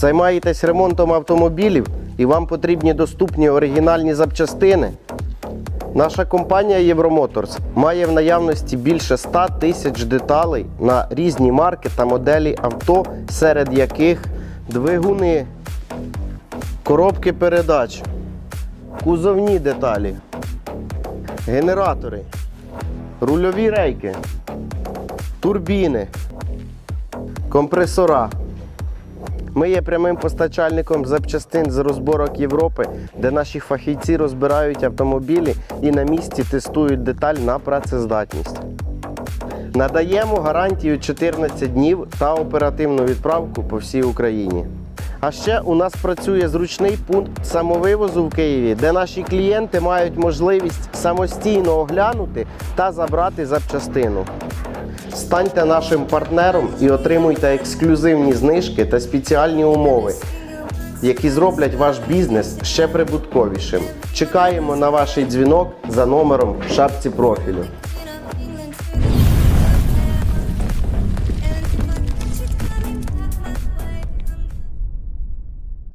Займаєтесь ремонтом автомобілів і вам потрібні доступні оригінальні запчастини. Наша компанія Євромоторс має в наявності більше 100 тисяч деталей на різні марки та моделі авто, серед яких двигуни, коробки передач, кузовні деталі, генератори, рульові рейки, турбіни, компресора. Ми є прямим постачальником запчастин з розборок Європи, де наші фахівці розбирають автомобілі і на місці тестують деталь на працездатність. Надаємо гарантію 14 днів та оперативну відправку по всій Україні. А ще у нас працює зручний пункт самовивозу в Києві, де наші клієнти мають можливість самостійно оглянути та забрати запчастину. Станьте нашим партнером і отримуйте ексклюзивні знижки та спеціальні умови, які зроблять ваш бізнес ще прибутковішим. Чекаємо на ваш дзвінок за номером в шапці профілю.